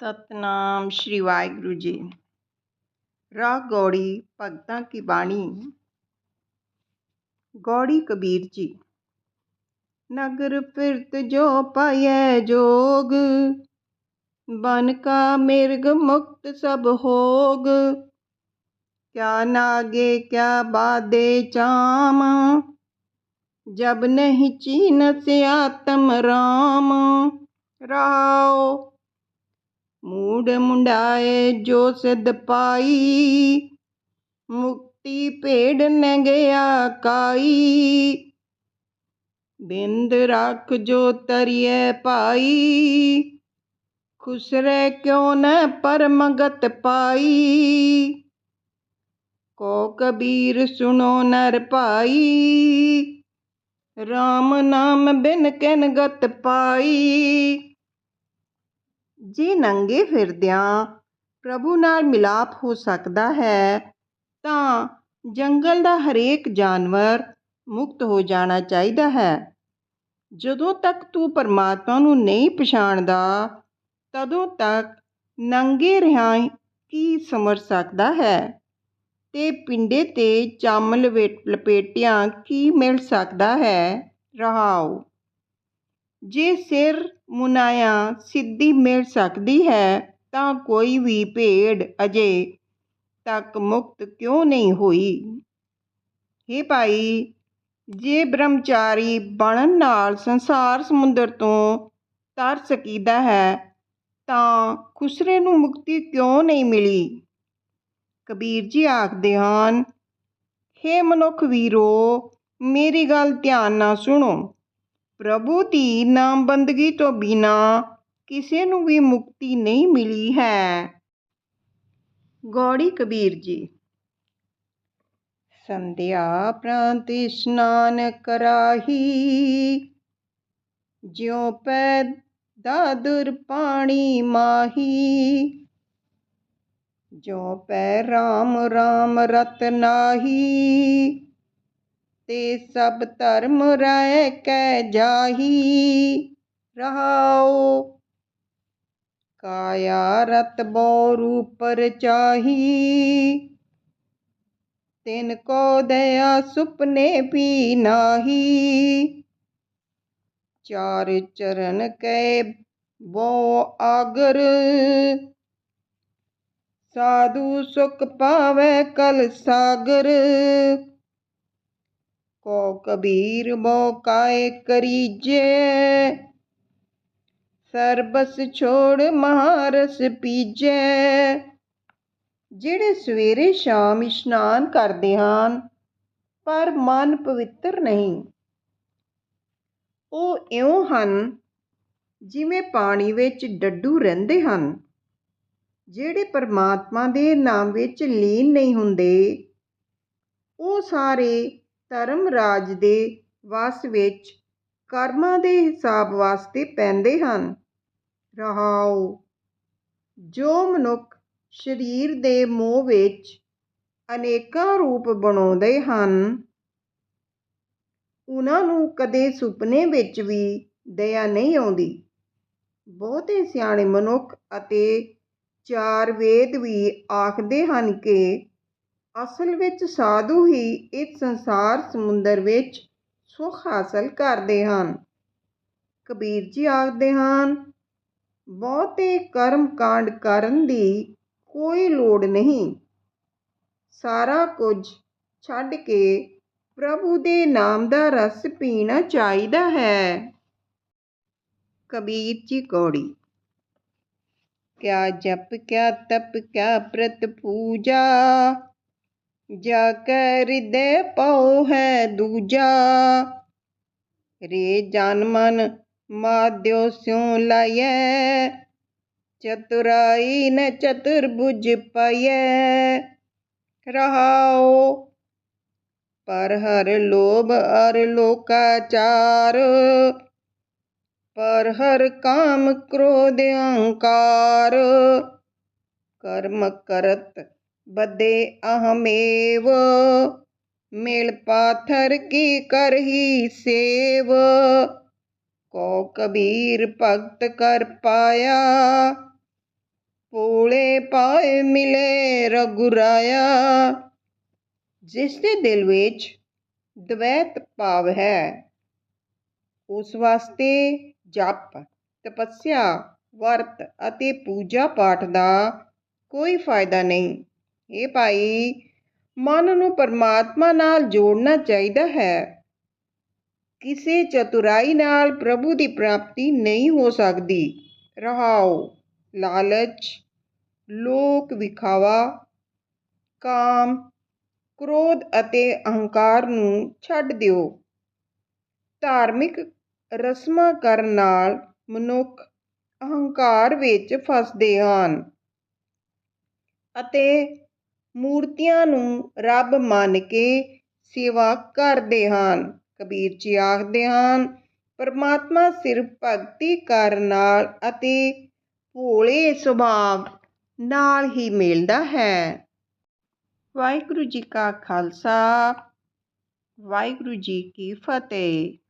ਸਤਨਾਮ ਸ਼੍ਰੀ ਵਾਹਿਗੁਰੂ ਜੀ। ਰਾਗ ਗੌੜੀ ਭਗਤਾਂ ਕੀ ਬਾਣੀ? ਗੌੜੀ ਕਬੀਰ ਜੀ, ਨਗਰ ਫਿਰਤ ਜੋ ਪਾਇਐ ਜੋਗ, ਬਨ ਕਾ ਮਿਰਗ ਮੁਕਤ ਸਭ ਹੋਗ, ਕਿਆ ਨਾਗੇ ਕਿਆ ਬਾਦੇ ਚਾਮ, ਜਬ ਨਹੀਂ ਚੀਨਸ ਆਤਮ ਰਾਮ। ਰਾਓ ਮੂਡ ਮੁੰਡਾਏ ਜੋ ਸਿਧ ਪਾਈ, ਮੁਕਤੀ ਭੇੜ ਨ ਗਿਆ ਕਾਈ। ਬਿੰਦ ਰੱਖ ਜੋ ਤਰੀਏ ਪਾਈ ਖੁਸਰੇ ਕਿਉ ਨ ਪਰਮਗਤ ਪਾਈ। ਕੋ ਕਬੀਰ ਸੁਣੋ ਨਰ ਭਾਈ RAM ਨਾਮ ਬਿਨ ਕਿਨ ਗਤ ਪਾਈ। ਜੇ ਨੰਗੇ ਫਿਰਦਿਆਂ ਪ੍ਰਭੂ ਨਾਲ ਮਿਲਾਪ ਹੋ ਸਕਦਾ ਹੈ, ਤਾਂ ਜੰਗਲ ਦਾ ਹਰੇਕ ਜਾਨਵਰ ਮੁਕਤ ਹੋ ਜਾਣਾ ਚਾਹੀਦਾ ਹੈ। ਜਦੋਂ ਤੱਕ ਤੂੰ ਪਰਮਾਤਮਾ ਨੂੰ ਨਹੀਂ ਪਛਾਣਦਾ, ਤਦੋਂ ਤੱਕ ਨੰਗੇ ਰਿਹਾ ਕੀ ਸਮਰ ਸਕਦਾ ਹੈ? ਤੇ ਪਿੰਡੇ ਤੇ ਚੰਮ ਲਪੇਟਿਆਂ ਕੀ ਮਿਲ ਸਕਦਾ ਹੈ? ਰਹਾਉ ਜੇ ਸਿਰ ਮੁਨਾਇਆ ਸਿੱਧੀ ਮਿਲ ਸਕਦੀ ਹੈ, ਤਾਂ ਕੋਈ ਵੀ ਭੇਡ ਅਜੇ ਤੱਕ ਮੁਕਤ ਕਿਉਂ ਨਹੀਂ ਹੋਈ? ਹੇ ਭਾਈ, ਜੇ ਬ੍ਰਹਮਚਾਰੀ ਬਣਨ ਨਾਲ ਸੰਸਾਰ ਸਮੁੰਦਰ ਤੋਂ ਤਰ ਸਕੀਦਾ ਹੈ, ਤਾਂ ਖੁਸਰੇ ਨੂੰ ਮੁਕਤੀ ਕਿਉਂ ਨਹੀਂ ਮਿਲੀ? ਕਬੀਰ ਜੀ ਆਖਦੇ ਹਨ, ਹੇ ਮਨੁੱਖ ਵੀਰੋ, ਮੇਰੀ ਗੱਲ ਧਿਆਨ ਨਾਲ ਸੁਣੋ। ਪ੍ਰਭੂ ਦੀ ਨਾਮਬੰਦਗੀ ਤੋਂ ਬਿਨਾਂ ਕਿਸੇ ਨੂੰ ਵੀ ਮੁਕਤੀ ਨਹੀਂ ਮਿਲੀ ਹੈ। ਗੌੜੀ ਕਬੀਰ ਜੀ। ਸੰਧਿਆ ਪ੍ਰਾਂਤ ਇਸ਼ਨਾਨ ਕਰਾਹੀ ਜਿਉ ਪੈ ਦਾਦੁਰ ਪਾਣੀ ਮਾਹੀ। ਜੋ ਪੈ RAM RAM ਰਤ ਨਾਹੀ ਤੇ ਸਭ ਧਰਮ ਰਹਿ ਕੈ ਜਾਹੀ। ਰਹਾਓ। ਕਾਇਆ ਰਤ ਬੋ ਰੂਪਰ ਚਾਹੀ। ਤਿਨ ਕੋ ਦਇਆ ਸੁਪਨੇ ਵੀ ਨਾਹੀ। ਚਾਰ ਚਰਨ ਕੈ ਬੋ ਆਗਰ। ਸਾਧੂ ਸੁਖ ਪਾਵੇ ਕਲ ਸਾਗਰ। ਕੋ ਕਬੀਰ ਮੋ ਕਾਇ ਕਰੀਜੇ। ਸਰਬਸ ਛੋੜ ਮਹਾਰਸ ਪੀਜੇ। ਜਿਹੜੇ ਸਵੇਰੇ ਸ਼ਾਮ ਇਸ਼ਨਾਨ ਕਰਦੇ ਹਨ, ਪਰ ਮਨ ਪਵਿੱਤਰ ਨਹੀਂ। ਉਹ ਇਉਂ ਹਨ ਜਿਵੇਂ ਪਾਣੀ ਵਿੱਚ ਡੱਡੂ ਰਹਿੰਦੇ ਹਨ, ਜਿਹੜੇ ਪਰਮਾਤਮਾ ਦੇ ਨਾਮ ਵਿੱਚ ਲੀਨ ਨਹੀਂ ਹੁੰਦੇ। ਉਹ ਸਾਰੇ ਧਰਮ ਰਾਜ ਦੇ ਵਸ ਵਿੱਚ ਕਰਮਾਂ ਦੇ ਹਿਸਾਬ ਵਾਸਤੇ ਪੈਂਦੇ ਹਨ। ਰਹਾਉ ਜੋ ਮਨੁੱਖ ਸਰੀਰ ਦੇ ਮੋਹ ਵਿੱਚ ਅਨੇਕਾਂ ਰੂਪ ਬਣਾਉਂਦੇ ਹਨ, ਉਹਨਾਂ ਨੂੰ ਕਦੇ ਸੁਪਨੇ ਵਿੱਚ ਵੀ ਦਇਆ ਨਹੀਂ ਆਉਂਦੀ। ਬਹੁਤੇ ਸਿਆਣੇ ਮਨੁੱਖ ਅਤੇ ਚਾਰ ਵੇਦ ਵੀ ਆਖਦੇ ਹਨ ਕਿ ਅਸਲ ਵਿੱਚ ਸਾਧੂ ਹੀ ਇਸ ਸੰਸਾਰ ਸਮੁੰਦਰ ਵਿੱਚ ਸੁਖ ਹਾਸਲ ਕਰਦੇ ਹਨ। ਕਬੀਰ ਜੀ ਆਖਦੇ ਹਨ, ਬਹੁਤੇ ਕਰਮ ਕਾਂਡ ਕਰਨ ਦੀ ਕੋਈ ਲੋੜ ਨਹੀਂ। ਸਾਰਾ ਕੁਝ ਛੱਡ ਕੇ ਪ੍ਰਭੂ ਦੇ ਨਾਮ ਦਾ ਰਸ ਪੀਣਾ ਚਾਹੀਦਾ ਹੈ। ਕਬੀਰ ਜੀ ਕੌੜੀ, ਕਿਆ ਜਪ, ਕਿਆ ਤਪ, ਕਿਆ ਪ੍ਰਤ ਪੂਜਾ ਜਾ ਕੈ ਹਿਰਦੈ ਪਉ ਹੈ ਦੂਜਾ। ਰੇ ਜਨ ਮਨ ਮਾਦਿਓ ਸਿਉ ਲਾਇਐ ਚਤੁਰਾਈ ਨ ਚਤੁਰਬੁਜ ਪਾਇਐ ਰਹਾਉ ਪਰ ਹਰ ਲੋਭ ਅਰ ਲੋਕਾਚਾਰ। ਪਰ ਹਰ ਕਾਮ ਕ੍ਰੋਧ ਅਹੰਕਾਰ। ਕਰਮ ਕਰਤ ਬਦੇ ਅਹਮੇਵ, ਮਿਲ ਪਾਥਰ ਕੀ ਕਰਹੀ ਸੇਵ? ਕੋ ਕਬੀਰ ਭਗਤ ਕਰ ਪਾਇਆ, ਭੋਲੇ ਪਾਏ ਮਿਲੇ ਰਗੁਰਾਇਆ ਜਿਸ ਦੇ ਦਿਲ ਵਿੱਚ ਦਵੈਤ ਭਾਵ ਹੈ, ਉਸ ਵਾਸਤੇ ਜਪ, ਤਪੱਸਿਆ, ਵਰਤ ਅਤੇ ਪੂਜਾ ਪਾਠ ਦਾ ਕੋਈ ਫਾਇਦਾ ਨਹੀਂ। ਇਹ ਭਾਈ, ਮਨ ਨੂੰ ਪਰਮਾਤਮਾ ਨਾਲ ਜੋੜਨਾ ਚਾਹੀਦਾ ਹੈ। ਕਿਸੇ ਚਤੁਰਾਈ ਨਾਲ ਪ੍ਰਭੂ ਦੀ ਪ੍ਰਾਪਤੀ ਨਹੀਂ ਹੋ ਸਕਦੀ। ਰਹਾਓ, ਲਾਲਚ, ਲੋਕ ਵਿਖਾਵਾ, ਕਾਮ, ਕ੍ਰੋਧ ਅਤੇ ਅਹੰਕਾਰ ਨੂੰ ਛੱਡ ਦਿਓ। ਧਾਰਮਿਕ ਰਸਮਾਂ ਕਰਨ ਨਾਲ ਮਨੁੱਖ ਅਹੰਕਾਰ ਵਿੱਚ ਫਸਦੇ ਹਨ ਅਤੇ ਮੂਰਤੀਆਂ ਨੂੰ ਰੱਬ ਮੰਨ ਕੇ ਸੇਵਾ ਕਰਦੇ ਹਨ। ਕਬੀਰ ਜੀ ਆਖਦੇ ਹਨ, ਪਰਮਾਤਮਾ ਸਿਰਫ ਭਗਤੀ ਕਰਨ ਨਾਲ ਅਤੇ ਭੋਲੇ ਸੁਭਾਅ ਨਾਲ ਹੀ ਮਿਲਦਾ ਹੈ। ਵਾਹਿਗੁਰੂ ਜੀ ਕਾ ਖਾਲਸਾ, ਵਾਹਿਗੁਰੂ ਜੀ ਕੀ ਫਤਿਹ।